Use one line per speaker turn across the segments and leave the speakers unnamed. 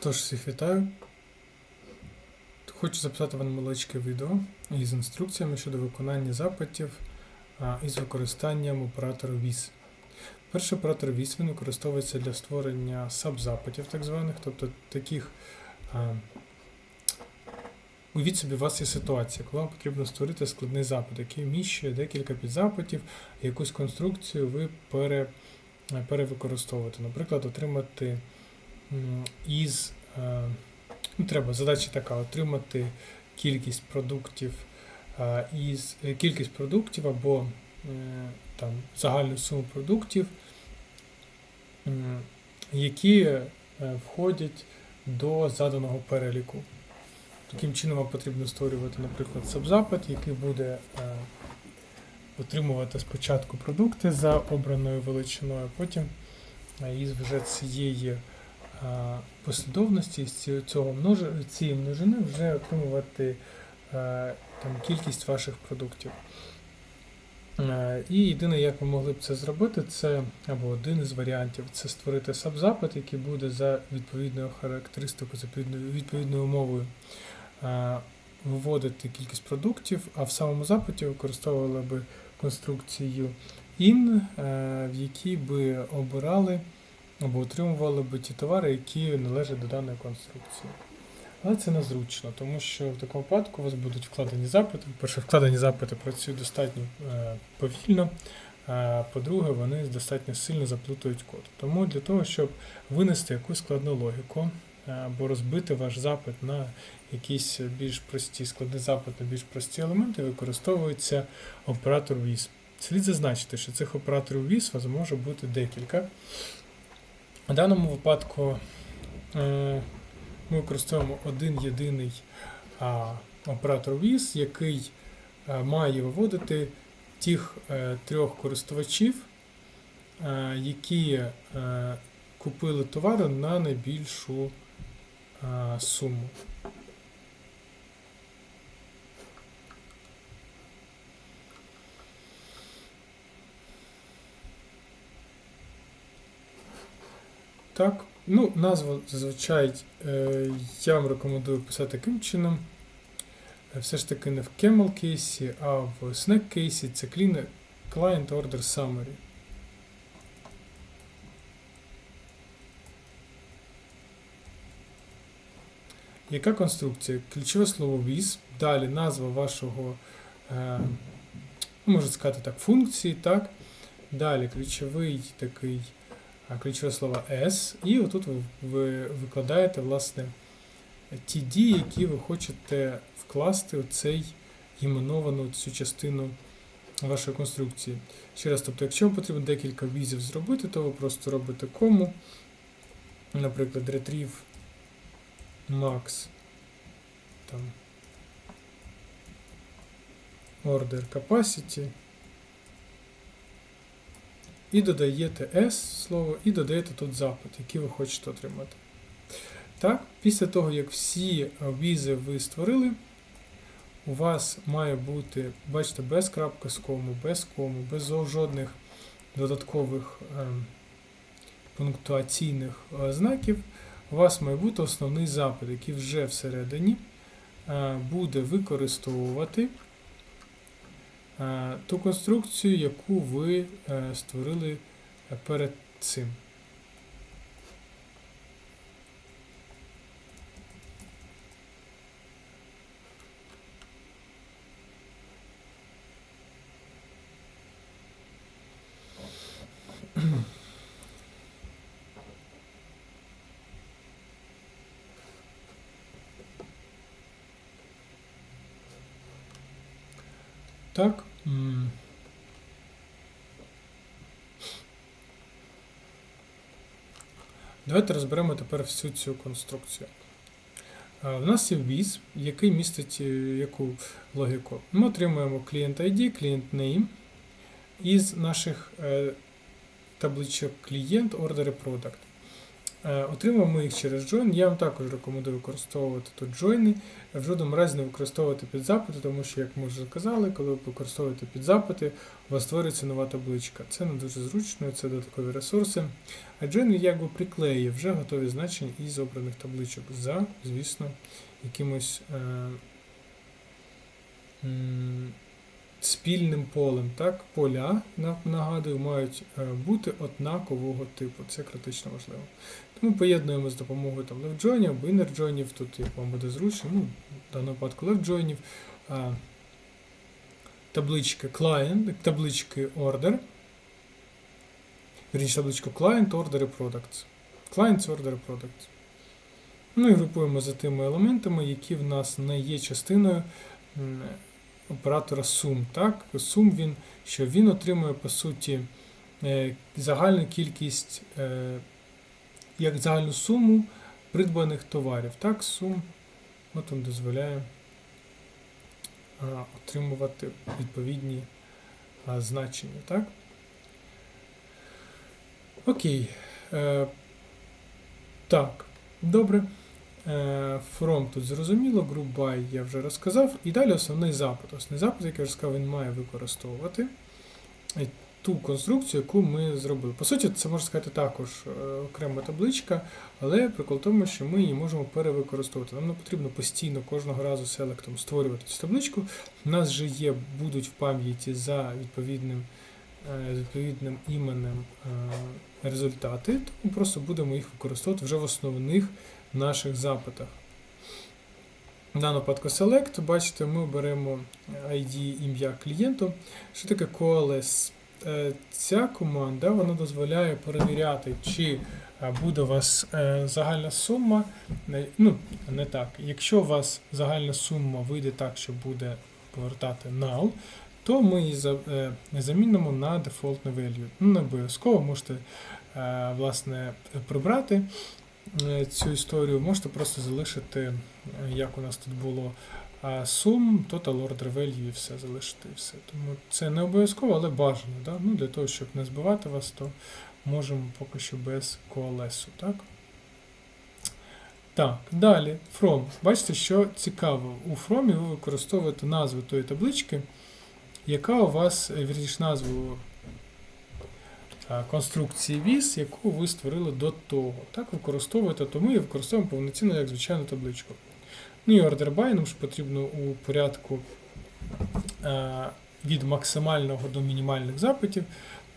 Тож всіх вітаю. Хочу записати вам невеличке відео із інструкціями щодо виконання запитів із використанням оператора VIS. Перший оператор VIS він використовується для створення саб-запитів, так званих, тобто таких. Уявіть собі, у вас є ситуація, коли вам потрібно створити складний запит, який вміщує декілька підзапитів, якусь конструкцію ви пере, перевикористовуєте. Наприклад, отримати із е, ну, треба задача така: отримати кількість продуктів е, із е, кількість продуктів або там загальну суму продуктів, які входять до заданого переліку. Таким чином вам потрібно створювати, наприклад, сабзапит, який буде отримувати спочатку продукти за обраною величиною, потім е, із вже цієї послідовності, з цього множ... цієї множини вже отримувати е, там, кількість ваших продуктів. Е, І єдине, як ви могли б це зробити, це або один із варіантів це створити сабзапит, який буде за відповідною характеристикою, за відповідною, умовою е, виводити кількість продуктів, а в самому запиті використовували би конструкцію in, е, в якій би обирали або отримували би ті товари, які належать до даної конструкції. Але це незручно, тому що в такому випадку у вас будуть вкладені запити. Перше, вкладені запити працюють достатньо е, повільно. е, По-друге, вони достатньо сильно заплутують код. Тому для того, щоб винести якусь складну логіку е, або розбити ваш запит на якісь більш прості складний запит на більш прості елементи, використовується оператор VIS. Слід зазначити, що цих операторів VIS у вас може бути декілька. В даному випадку е, ми використовуємо один єдиний оператор VIS, який е, має виводити тих е, трьох користувачів, які купили товари на найбільшу суму. Так, ну, назву зазвичай е, я вам рекомендую писати таким чином. Е, Все ж таки не в camel кейсі, а в snack кейсі це client order summary. Яка конструкція? Ключове слово with, далі назва вашого, е, ну, можна сказати так, функції, так? Далі ключовий такий ключове слово S, і отут ви, ви викладаєте власне ті дії, які ви хочете вкласти у цей іменовану цю частину вашої конструкції. Ще раз, тобто, якщо вам потрібно декілька візів зробити, то ви просто робите кому, наприклад, retrieve max там, order capacity. І додаєте S слово, і додаєте тут запит, який ви хочете отримати. Так, після того, як всі візи ви створили, у вас має бути, бачите, без крапки з кому, без кому, без жодних додаткових е, пунктуаційних е, знаків. У вас має бути основний запит, який вже всередині е, буде використовувати ту конструкцію, яку ви е, створили е, перед цим. Так. Давайте розберемо тепер всю цю конструкцію. Е, У нас є віз, який містить е, яку логіку. Ми отримуємо клієнт ID, клієнт name із наших е, табличок клієнт, ордери, продакт. Е, Отримуємо ми їх через join. Я вам також рекомендую використовувати тут join. В жодному разі не використовувати підзапити, тому що, як ми вже казали, коли ви використовуєте підзапити, у вас створюється нова табличка. Це не дуже зручно, це додаткові ресурси. А join якби приклеює вже готові значення із обраних табличок за, звісно, якимось е, спільним полем. Так? Поля, нагадую, мають е, бути однакового типу. Це критично важливо. Тому поєднуємо з допомогою там left-joinів або inner-joinів, тут як вам буде зручно, ну, в даному випадку left-joinів, таблички client, таблички order, вірніше табличку client, order і products. Clients, order і products. Ну і групуємо за тими елементами, які в нас не є частиною оператора sum. Так? Sum він, що він отримує по суті е, загальну кількість, е, як загальну суму придбаних товарів. Так, сум от він дозволяє отримувати відповідні значення. Так? Окей. Е, так, добре. Е, From тут зрозуміло, by я вже розказав. І далі основний запит. Основний запит, як я вже сказав, він має використовувати е, ту конструкцію, яку ми зробили. По суті, це можна сказати також е, окрема табличка, але прикол в тому, що ми її можемо перевикористовувати. Нам не потрібно постійно кожного разу селектом створювати цю табличку. У нас вже є, будуть в пам'яті за відповідним, е, відповідним іменем е, результати, тому просто будемо їх використовувати вже в основних наших запитах. В даному випадку Select, бачите, ми беремо ID ім'я клієнту. Що таке coalesce? Е, Ця команда вона дозволяє перевіряти, чи е, буде у вас е, загальна сума. Ну, не так. Якщо у вас загальна сума вийде так, що буде повертати null, то ми її е, замінимо на дефолтне value. Ну, не обов'язково можете е, власне прибрати е, цю історію, можете просто залишити, е, як у нас тут було, sum, total order value і все залишити і все. Тому це не обов'язково, але бажано. Да? Ну, для того, щоб не збивати вас, то можемо поки що без коалесу. Так, так далі. From. Бачите, що цікаво. У From ви використовуєте назву тої таблички, яка у вас, е, вірніше, назву конструкції віз, яку ви створили до того. Так, використовуєте, то ми використовуємо повноцінно як звичайну табличку. Ну і by нам ж потрібно у порядку е, від максимального до мінімальних запитів.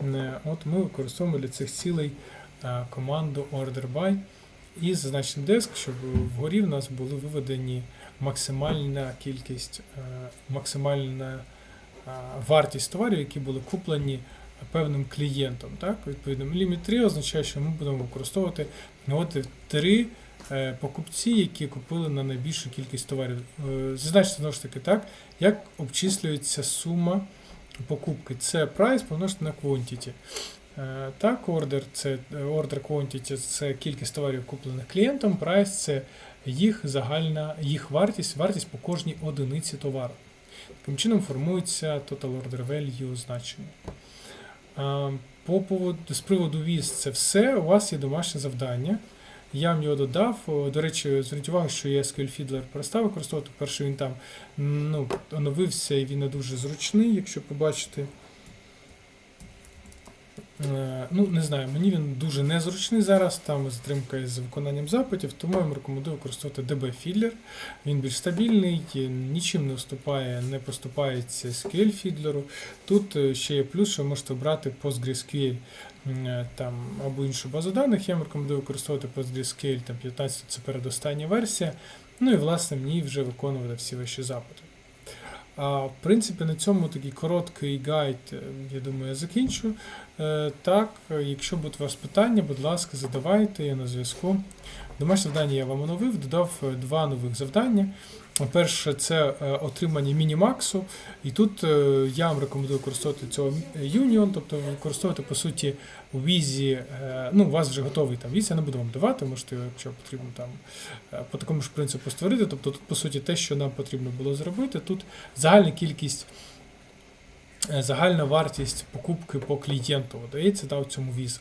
Е, От ми використовуємо для цих цілей е, команду order і зазначений диск, щоб вгорі в нас були виведені максимальна кількість, е, максимальна е, вартість товарів, які були куплені певним клієнтом. Так? Відповідно, ліміт 3 означає, що ми будемо використовувати от три е, покупці, які купили на найбільшу кількість товарів. Е, Зазначте знову ж таки так, як обчислюється сума покупки. Це price помножити на quantity. Е, Так, order це order quantity це кількість товарів куплених клієнтом, price це їх загальна їх вартість, вартість по кожній одиниці товару. Таким чином формується total order value значення. А, По поводу, з приводу віз це все. У вас є домашнє завдання. Я вам його додав. До речі, зверніть увагу, що я SQL Fiddler перестав використовувати. Перший він там ну, оновився і він не дуже зручний, якщо побачите. Е, Ну, не знаю, мені він дуже незручний зараз, там затримка із виконанням запитів, тому я вам рекомендую використовувати DB Fiddler. Він більш стабільний, нічим не вступає, не поступається SQL Fiddler. Тут е, ще є плюс, що ви можете брати PostgreSQL там, або іншу базу даних. Я вам рекомендую використовувати PostgreSQL там, 15, це передостання версія. Ну і власне в ній вже виконувати всі ваші запити. В принципі, на цьому такий короткий гайд, е, я думаю, я закінчу. Е, Так, якщо будуть у вас питання, будь ласка, задавайте, я на зв'язку. Домашнє завдання я вам оновив, додав е, два нових завдання. Перше, це е, отримання мінімаксу. І тут е, я вам рекомендую використовувати цього Union, тобто використовувати, по суті, у візі, е, ну, у вас вже готовий там віз, я не буду вам давати, можете, якщо потрібно там е, по такому ж принципу створити. Тобто тут, по суті, те, що нам потрібно було зробити, тут загальна кількість, е, загальна вартість покупки по клієнту видається да, у цьому візі.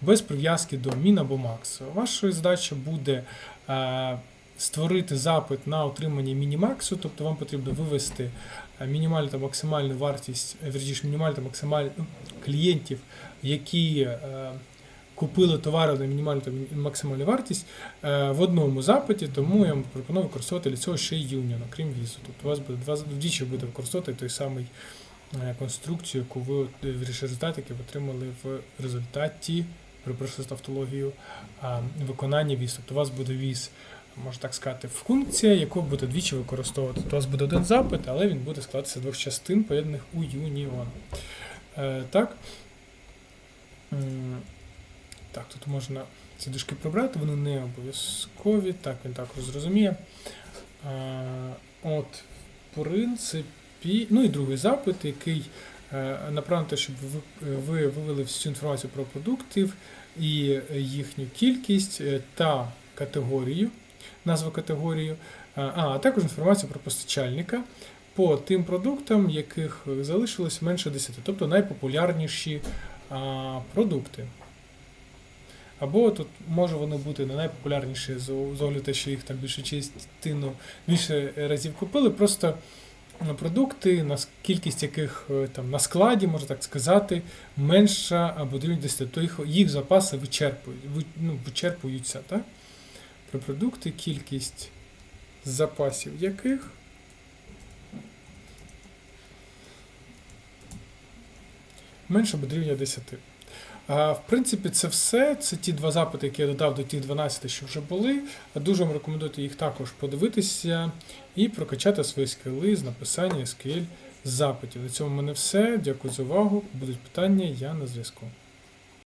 без прив'язки до min або max. Ваша задача буде е, створити запит на отримання мінімаксу, тобто вам потрібно вивести е, мінімальну та максимальну вартість, е, вірніше, мінімальну та максимальну клієнтів, які е, купили товари на мінімальну та максимальну вартість в одному запиті, тому я вам пропоную використовувати для цього ще й Union, окрім візу. Тобто у вас буде два вдвічі буде використовувати той самий конструкцію, яку ви результат, який ви отримали в результаті, перепрошую за тавтологію, виконання віз. Тобто у вас буде віз, можна так сказати, функція, яку буде двічі використовувати. Тобто у вас буде один запит, але він буде складатися з двох частин, поєднаних у Union. Е, так. Так, тут можна ці дужки прибрати, вони не обов'язкові. Так, він також зрозуміє. Е, От, в принципі, ну і другий запит, який е, направлений щоб ви, ви вивели всю інформацію про продуктів і їхню кількість е, та категорію, назву категорію, а, а також інформацію про постачальника по тим продуктам, яких залишилось менше 10, тобто найпопулярніші а, продукти. Або тут може вони бути не найпопулярніші з огляду те, що їх там більше частину більше разів купили, просто е, продукти, кількість яких е, там на складі, можна так сказати, менша або 10, то їх, їх запаси вичерпують, ви- ну, вичерпуються. Так? Про продукти, кількість запасів яких менше або дорівнює 10. А, В принципі, це все. Це ті два запити, які я додав до тих 12, що вже були. Дуже вам рекомендую їх також подивитися і прокачати свої скіли з написання SQL запитів. На цьому в мене все. Дякую за увагу. Будуть питання, я на зв'язку.